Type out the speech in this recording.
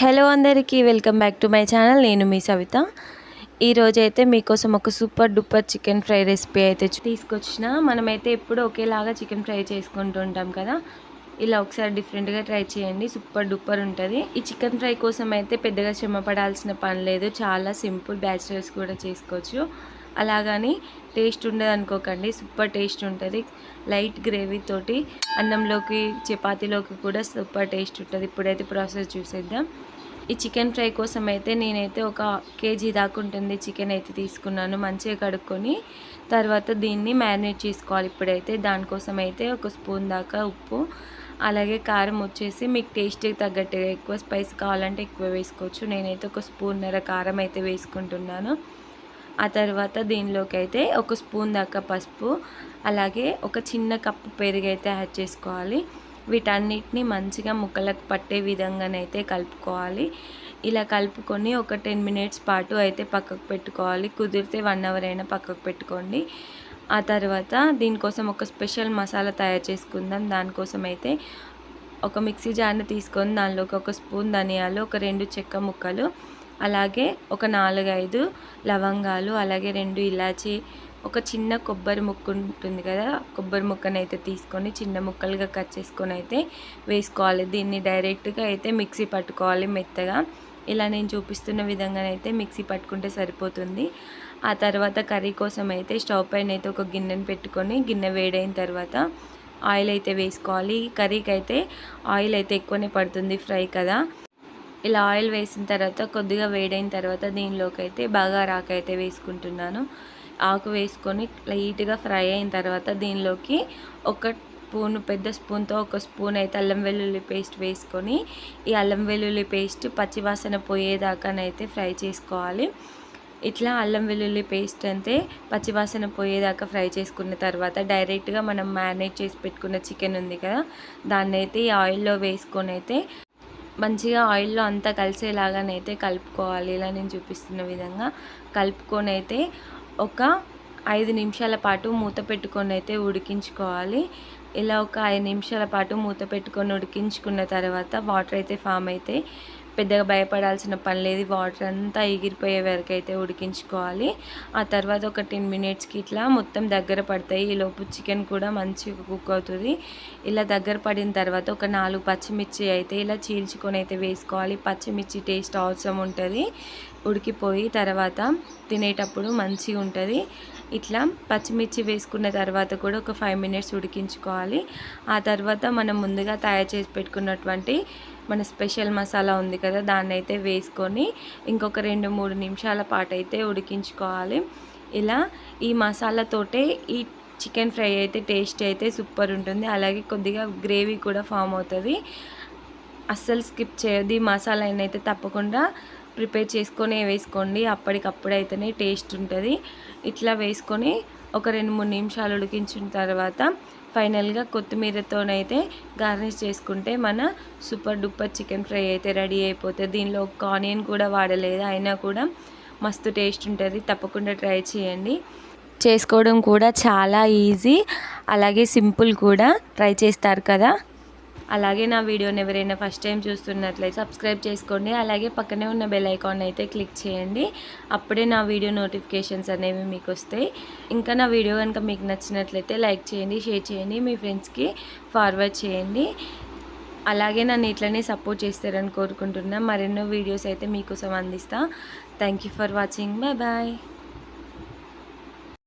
Hello అందరికీ welcome back to my channel. నేను మీ సవిత. ఈరోజు అయితే మీకోసం ఒక super duper chicken fry recipe అయితే తీసుకొచ్చిన. మనమైతే ఎప్పుడు ఒకేలాగా చికెన్ ఫ్రై చేసుకుంటూ ఉంటాం కదా. ఇలా ఒకసారి డిఫరెంట్గా ట్రై చేయండి. సూపర్ డూపర్ ఉంటుంది. ఈ చికెన్ ఫ్రై కోసం అయితే పెద్దగా శ్రమ పడాల్సిన పని లేదు. చాలా సింపుల్ బ్యాచిలర్స్ కూడా చేసుకోవచ్చు. అలాగని టేస్ట్ ఉండదు అనుకోకండి సూపర్ టేస్ట్ ఉంటుంది. లైట్ గ్రేవీ తోటి అన్నంలోకి చపాతీలోకి కూడా సూపర్ టేస్ట్ ఉంటుంది. ఇప్పుడైతే ప్రాసెస్ చూసేద్దాం. ఈ చికెన్ ఫ్రై కోసం అయితే నేనైతే ఒక కేజీ దాకా ఉంటుంది చికెన్ అయితే తీసుకున్నాను. మంచిగా కడుక్కొని తర్వాత దీన్ని మ్యారినేట్ చేసుకోవాలి ఇప్పుడైతే. దానికోసం అయితే ఒక స్పూన్ దాకా ఉప్పు అలాగే కారం వచ్చేసి మీకు టేస్ట్కి తగ్గట్టుగా ఎక్కువ స్పైస్ కావాలంటే ఎక్కువ వేసుకోవచ్చు. నేనైతే ఒక స్పూన్నర కారం అయితే వేసుకుంటున్నాను. ఆ తర్వాత దీనిలోకి అయితే ఒక స్పూన్ దాకా పసుపు అలాగే ఒక చిన్న కప్పు పెరుగు అయితే యాడ్ చేసుకోవాలి. వీటన్నిటిని మంచిగా ముక్కలకు పట్టే విధంగానైతే కలుపుకోవాలి. ఇలా కలుపుకొని ఒక టెన్ మినిట్స్ పాటు అయితే పక్కకు పెట్టుకోవాలి. కుదిరితే వన్ అవర్ అయినా పక్కకు పెట్టుకోండి. ఆ తర్వాత దీనికోసం ఒక స్పెషల్ మసాలా తయారు చేసుకుందాం. దానికోసం అయితే ఒక మిక్సీ జార్ని తీసుకొని దానిలోకి ఒక స్పూన్ ధనియాలు ఒక రెండు చెక్క ముక్కలు అలాగే ఒక నాలుగైదు లవంగాలు అలాగే రెండు ఇలాచి ఒక చిన్న కొబ్బరి ముక్క ఉంటుంది కదా కొబ్బరి ముక్కను అయితే తీసుకొని చిన్న ముక్కలుగా కట్ చేసుకొని అయితే వేసుకోవాలి. దీన్ని డైరెక్ట్గా అయితే మిక్సీ పట్టుకోవాలి మెత్తగా. ఇలా నేను చూపిస్తున్న విధంగానైతే మిక్సీ పట్టుకుంటే సరిపోతుంది. ఆ తర్వాత కర్రీ కోసం అయితే స్టవ్ పైన అయితే ఒక గిన్నెను పెట్టుకొని గిన్నె వేడైన తర్వాత ఆయిల్ అయితే వేసుకోవాలి. కర్రీకి అయితే ఆయిల్ అయితే ఎక్కువనే పడుతుంది ఫ్రై కదా. ఇలా ఆయిల్ వేసిన తర్వాత కొద్దిగా వేడైన తర్వాత దీనిలోకి అయితే బాగా రాకైతే అయితే వేసుకుంటున్నాను. ఆకు వేసుకొని లైట్గా ఫ్రై అయిన తర్వాత దీనిలోకి ఒక స్పూన్ పెద్ద స్పూన్తో ఒక స్పూన్ అయితే అల్లం వెల్లుల్లి పేస్ట్ వేసుకొని ఈ అల్లం వెల్లుల్లి పేస్ట్ పచ్చివాసన పోయేదాకానైతే ఫ్రై చేసుకోవాలి. ఇట్లా అల్లం వెల్లుల్లి పేస్ట్ అంతే పచ్చివాసన పోయేదాకా ఫ్రై చేసుకున్న తర్వాత డైరెక్ట్గా మనం మ్యారినేట్ చేసి పెట్టుకున్న చికెన్ ఉంది కదా దాన్ని అయితే ఈ ఆయిల్లో వేసుకొని అయితే మంచిగా ఆయిల్లో అంతా కలిసేలాగానైతే కలుపుకోవాలి. ఇలా నేను చూపిస్తున్న విధంగా కలుపుకొని అయితే ఒక ఐదు నిమిషాల పాటు మూత పెట్టుకొని అయితే ఉడికించుకోవాలి. ఇలా ఒక ఐదు నిమిషాల పాటు మూత పెట్టుకొని ఉడికించుకున్న తర్వాత వాటర్ అయితే ఫామ్ అయితే పెద్దగా భయపడాల్సిన పని లేదు. వాటర్ అంతా ఎగిరిపోయే వరకు అయితే ఉడికించుకోవాలి. ఆ తర్వాత ఒక టెన్ మినిట్స్కి ఇట్లా మొత్తం దగ్గర పడతాయి. ఈ లోపు చికెన్ కూడా మంచిగా కుక్ అవుతుంది. ఇలా దగ్గర పడిన తర్వాత ఒక నాలుగు పచ్చిమిర్చి అయితే ఇలా చీల్చుకొని అయితే వేసుకోవాలి. పచ్చిమిర్చి టేస్ట్ అవసరం ఉంటుంది. ఉడికిపోయి తర్వాత తినేటప్పుడు మంచిగా ఉంటుంది. ఇట్లా పచ్చిమిర్చి వేసుకున్న తర్వాత కూడా ఒక ఫైవ్ మినిట్స్ ఉడికించుకోవాలి. ఆ తర్వాత మనం ముందుగా తయారు చేసి పెట్టుకున్నటువంటి మన స్పెషల్ మసాలా ఉంది కదా దాన్ని అయితే వేసుకొని ఇంకొక రెండు మూడు నిమిషాల పాటు అయితే ఉడికించుకోవాలి. ఇలా ఈ మసాలాతోటే ఈ చికెన్ ఫ్రై అయితే టేస్ట్ అయితే సూపర్ ఉంటుంది. అలాగే కొద్దిగా గ్రేవీ కూడా ఫామ్ అవుతుంది. అస్సలు స్కిప్ చేయదు ఈ మసాలా అయితే తప్పకుండా ప్రిపేర్ చేసుకొని వేసుకోండి. అప్పటికప్పుడు అయితేనే టేస్ట్ ఉంటుంది. ఇట్లా వేసుకొని ఒక రెండు మూడు నిమిషాలు ఉడికించిన తర్వాత ఫైనల్గా కొత్తిమీరతోనైతే గార్నిష్ చేసుకుంటే మన సూపర్ డూపర్ చికెన్ ఫ్రై అయితే రెడీ అయిపోతుంది. దీనిలో ఒక ఆనియన్ కూడా వాడలేదు. అయినా కూడా మస్తు టేస్ట్ ఉంటుంది. తప్పకుండా ట్రై చేయండి. చేసుకోవడం కూడా చాలా ఈజీ. అలాగే సింపుల్ కూడా ట్రై చేస్తారు కదా. అలాగే నా వీడియోని ఎవరైనా ఫస్ట్ టైం చూస్తున్నట్లయితే సబ్స్క్రైబ్ చేసుకోండి. అలాగే పక్కనే ఉన్న బెల్ ఐకాన్ అయితే క్లిక్ చేయండి. అప్పుడే నా వీడియో నోటిఫికేషన్స్ అనేవి మీకు వస్తాయి. ఇంకా నా వీడియో కనుక మీకు నచ్చినట్లయితే లైక్ చేయండి షేర్ చేయండి మీ ఫ్రెండ్స్కి ఫార్వర్డ్ చేయండి. అలాగే నన్ను ఇట్లనే సపోర్ట్ చేస్తారని కోరుకుంటున్నా. మరెన్నో వీడియోస్ అయితే మీకోసం అందిస్తా. Thank you for watching. Bye bye.